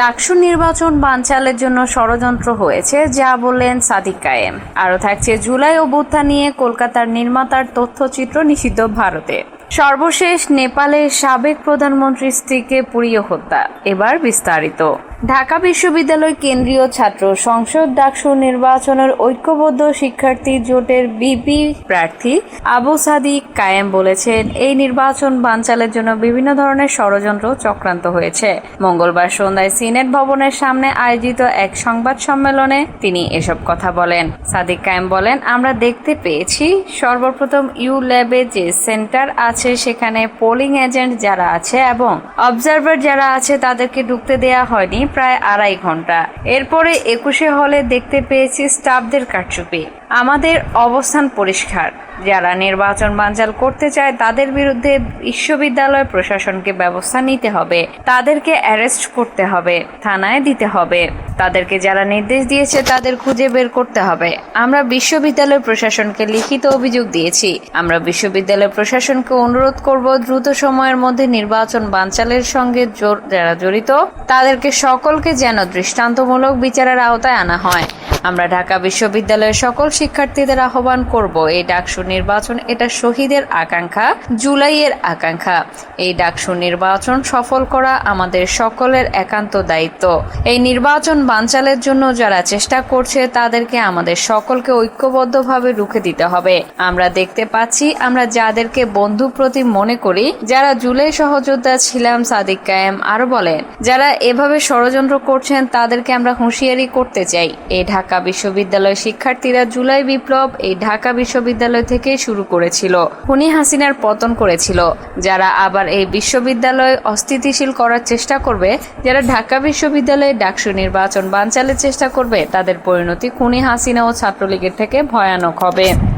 ডাকসু নির্বাচন বানচালের জন্য ষড়যন্ত্র হয়েছে, যা বললেন সাদিক কায়েম। আরও থাকছে, জুলাই অভ্যুত্থান নিয়ে কলকাতার নির্মাতার তথ্যচিত্র নিষিদ্ধ ভারতে। সর্বশেষ নেপালের সাবেক প্রধানমন্ত্রীর স্ত্রীকে পুড়িয়ে হত্যা। এবার বিস্তারিত। ঢাকা বিশ্ববিদ্যালয় কেন্দ্রীয় ছাত্র সংসদ ডাকসু নির্বাচনের ঐক্যবদ্ধ শিক্ষার্থী জোটের বিপি প্রার্থী আবু সাদিক কায়েম বলেছেন, এই নির্বাচন বানচালের জন্য বিভিন্ন ধরনের ষড়যন্ত্র চক্রান্ত হয়েছে। মঙ্গলবার সন্ধ্যায় সিনেট ভবনের সামনে আয়োজিত এক সংবাদ সম্মেলনে তিনি এসব কথা বলেন। সাদিক কায়েম বলেন, আমরা দেখতে পেয়েছি, সর্বপ্রথম ইউ ল্যাবে যে সেন্টার আছে সেখানে পোলিং এজেন্ট যারা আছে এবং অবজারভার যারা আছে তাদেরকে ঢুকতে দেয়া হয়নি। প্রায় আড়াই ঘণ্টা। এরপরে একুশে হলে দেখতে পেয়েছি স্টাফদের কারচুপি। আমাদের অবস্থান পরিষ্কার। যারা নির্বাচন বানচাল করতে চায় তাদের বিরুদ্ধে বিশ্ববিদ্যালয় প্রশাসনকে ব্যবস্থা নিতে হবে। তাদেরকে অ্যারেস্ট করতে হবে, থানায় দিতে হবে। তাদেরকে যারা নির্দেশ দিয়েছে তাদের খুঁজে বের করতে হবে। আমরা বিশ্ববিদ্যালয় প্রশাসনকে লিখিত অভিযোগ দিয়েছি। আমরা বিশ্ববিদ্যালয় প্রশাসনকে অনুরোধ করব দ্রুত সময়ের মধ্যে নির্বাচন বানচালের সঙ্গে যারা জড়িত, তাদেরকে সকলকে যেন দৃষ্টান্তমূলক বিচারের আওতায় আনা হয়। আমরা ঢাকা বিশ্ববিদ্যালয়ের সকল শিক্ষার্থীদের আহ্বান করব, এই ডাকসু নির্বাচন এটা শহীদের আকাঙ্ক্ষা, জুলাইয়ের আকাঙ্ক্ষা। এই ডাকসু নির্বাচন সফল করা আমাদের সকলের একান্ত দায়িত্ব। এই নির্বাচন বানচালের জন্য যারা চেষ্টা করছে, তাদেরকে আমাদের সকলকে ঐক্যবদ্ধভাবে রুখে দিতে হবে। আমরা দেখতে পাচ্ছি, আমরা যাদেরকে বন্ধু প্রতি মনে করি, যারা জুলাই সহযোদ্ধা ছিলাম, সাদিক কায়েম আরও বলেন, যারা এভাবে ষড়যন্ত্র করছেন, তাদেরকে আমরা হুঁশিয়ারি করতে চাই। এই ঢাকা বিশ্ববিদ্যালয় শিক্ষার্থীরা জুলাই বিপ্লব এই ঢাকা বিশ্ববিদ্যালয় থেকে শুরু করেছিল। খুনি হাসিনার পতন করেছিল। যারা আবার এই বিশ্ববিদ্যালয় অস্থিতিশীল করার চেষ্টা করবে, যারা ঢাকা বিশ্ববিদ্যালয়ে ডাকসু নির্বাচন বানচালের চেষ্টা করবে, তাদের পরিণতি খুনি হাসিনা ও ছাত্রলীগের থেকে ভয়ানক হবে।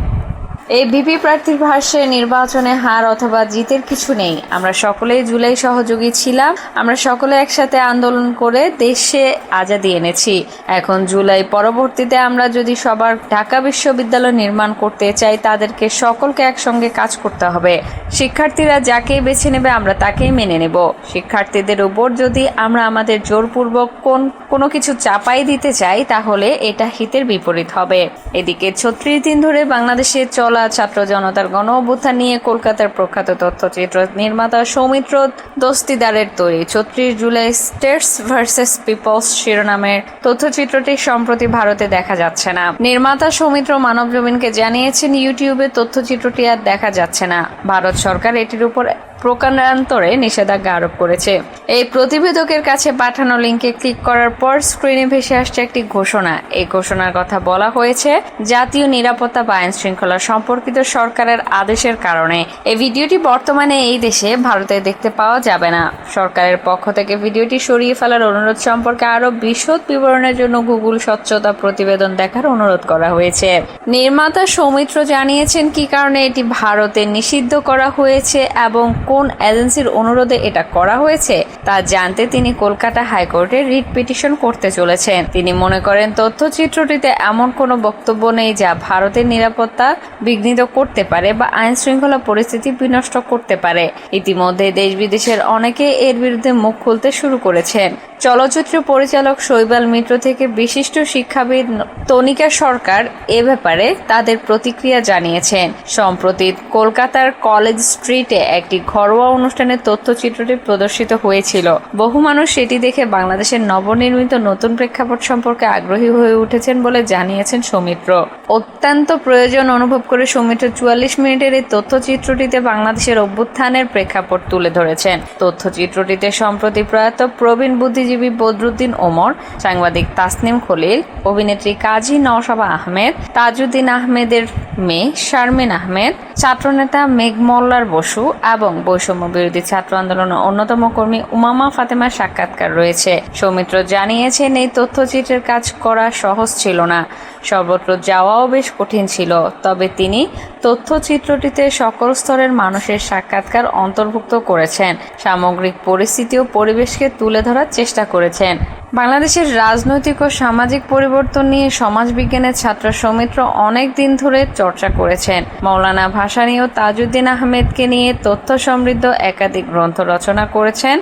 এই বিপি প্রার্থীর ভাষ্যে নির্বাচনে হার অথবা জিতের কিছু নেই। আমরা সকলেই জুলাই সহযোগী ছিলাম। আমরা সকলে একসাথে আন্দোলন করে দেশে আজাদি এনেছি। এখন জুলাই পরবর্তীতে আমরা যদি সবার ঢাকা বিশ্ববিদ্যালয় নির্মাণ করতে চাই, তাদেরকে সকলকে একসঙ্গে কাজ করতে হবে। শিক্ষার্থীরা যাকেই বেছে নেবে, আমরা তাকেই মেনে নেব। শিক্ষার্থীদের উপর যদি আমরা আমাদের জোরপূর্বক কোন, কোনো কিছু চাপাই দিতে চাই, তাহলে এটা হিতের বিপরীত হবে। এদিকে ছত্রিশ দিন ধরে বাংলাদেশে চলা ছাত্র জনতার গণ অভ্যুত্থান নিয়ে কলকাতার প্রখ্যাত তথ্যচিত্র নির্মাতা সৌমিত্র দস্তিদারের তৈরি ছত্রিশ জুলাই স্টেটস ভার্সেস পিপলস শিরোনামের তথ্যচিত্রটি সম্প্রতি ভারতে দেখা যাচ্ছে না। নির্মাতা সৌমিত্র মানব জমিনকে জানিয়েছেন, ইউটিউবে তথ্যচিত্রটি আর দেখা যাচ্ছে না। ভারত সরকার এটির উপর প্রকারান্তরে নিষেধাজ্ঞা আরোপ করেছে। এই প্রতিবেদকের কাছে পাঠানো লিঙ্কে ক্লিক করার পর স্ক্রিনে ভেসে আসছে একটি ঘোষণা। এই ঘোষণার কথা বলা হয়েছে, জাতীয় নিরাপত্তা বা আইন শৃঙ্খলা সম্পর্কিত সরকারের আদেশের কারণে। এই ভিডিওটি বর্তমানে এই দেশে ভারতে দেখতে পাওয়া যাবে না। সরকারের পক্ষ থেকে ভিডিওটি সরিয়ে ফেলার অনুরোধ সম্পর্কে আরও বিশদ বিবরণের জন্য গুগল স্বচ্ছতা প্রতিবেদন দেখার অনুরোধ করা হয়েছে। নির্মাতা সৌমিত্র জানিয়েছেন, কি কারণে এটি ভারতে নিষিদ্ধ করা হয়েছে এবং কোন এজেন্সির অনুরোধে এটা করা হয়েছে তা জানতে তিনি কলকাতা হাইকোর্টে রিট পিটিশন করতে চলেছেন। তিনি মনে করেন তথ্যচিত্রটিতে এমন কোনো বক্তব্য নেই যা ভারতের নিরাপত্তা বিঘ্নিত করতে পারে বা আইন শৃঙ্খলা পরিস্থিতি বিনষ্ট করতে পারে। ইতিমধ্যে দেশ বিদেশের অনেকে এর বিরুদ্ধে মুখ খুলতে শুরু করেছেন। চলচ্চিত্র পরিচালক শৈবাল মিত্র থেকে বিশিষ্ট শিক্ষাবিদ তনিকা সরকার এ ব্যাপারে তাদের প্রতিক্রিয়া জানিয়েছেন। সম্প্রতি কলকাতার কলেজ স্ট্রিটে একটি ঘরোয়া অনুষ্ঠানে তথ্যচিত্রটি প্রদর্শিত হয়েছিল। বহু মানুষ সেটি দেখে বাংলাদেশের নবনির্মিত নতুন প্রেক্ষাপট সম্পর্কে আগ্রহী হয়ে উঠেছেন বলে জানিয়েছেন সৌমিত্র। অত্যন্ত প্রয়োজন অনুভব করে সৌমিত্র চুয়াল্লিশ মিনিটের এই তথ্যচিত্রটিতে বাংলাদেশের অভ্যুত্থানের প্রেক্ষাপট তুলে ধরেছেন। তথ্যচিত্রটিতে সম্প্রতি প্রয়াত প্রবীণ বুদ্ধিজীবী বদরুদ্দিন ওমর সাংবাদিক তাসনিম খলিল অভিনেত্রী কাজী নওশাবা আহমেদ তাজউদ্দিন আহমেদের মেয়ে শারমিন আহমেদ, ছাত্রনেতা মেঘ মেঘমল্লার বসু এবং বৈষম্য বিরোধী ছাত্র আন্দোলনের অন্যতম কর্মী উমামা ফাতেমার সাক্ষাৎকার রয়েছে। সৌমিত্র জানিয়েছেন, এই তথ্যচিত্রের কাজ করা সহজ ছিল না। সর্বত্র যাওয়াও বেশ কঠিন ছিল, তবে তিনি তথ্যচিত্রটিতে সকল স্তরের মানুষের সাক্ষাৎকার অন্তর্ভুক্ত করেছেন। সামগ্রিক পরিস্থিতি ও পরিবেশকে তুলে ধরার চেষ্টা করেছেন। বাংলাদেশের রাজনৈতিক ও সামাজিক পরিবর্তন নিয়ে সমাজবিজ্ঞানের ছাত্র সৌমিত্র অনেক দিন ধরে চর্চা করেছেন। মৌলানা ভাসানী ও তাজউদ্দিন আহমেদকে নিয়ে তথ্য সমৃদ্ধ একাধিক গ্রন্থ রচনা করেছেন।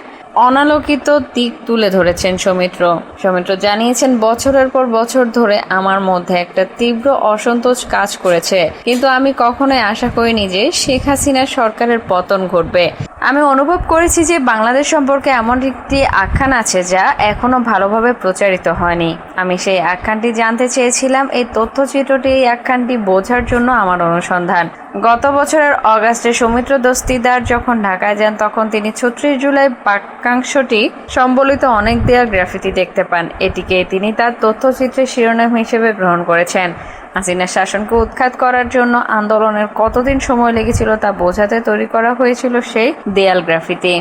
অনালোকিত দিক তুলে ধরেছেন সৌমিত্র। সৌমিত্র জানিয়েছেন, বছরের পর বছর ধরে আমার মধ্যে একটা তীব্র অসন্তোষ কাজ করেছে। কিন্তু আমি কখনোই আশা করিনি যে শেখ হাসিনার সরকারের পতন ঘটবে। আমি অনুভব করেছি যে বাংলাদেশ সম্পর্কে এমন একটি আখ্যান আছে যা এখনও ভালোভাবে প্রচারিত হয়নি। আমি সেই আখ্যানটি জানতে চেয়েছিলাম। এই তথ্যচিত্রটি, এই আখ্যানটি বোঝার জন্য আমার অনুসন্ধান। গত বছরের অগাস্টে সৌমিত্র দস্তিদার যখন ঢাকায় যান, তখন তিনি ছত্রিশ জুলাই বাক্যাংশটি সম্বলিত অনেক দেয়া গ্রাফিতি দেখতে পান। এটিকে তিনি তার তথ্যচিত্রের শিরোনাম হিসেবে গ্রহণ করেছেন। হাসিনা শাসনকে উৎখাত করার জন্য আন্দোলনের কতদিন সময় লেগেছিল তা বোঝাতে তৈরি করা হয়েছিল সেই দেয়াল গ্রাফিতি।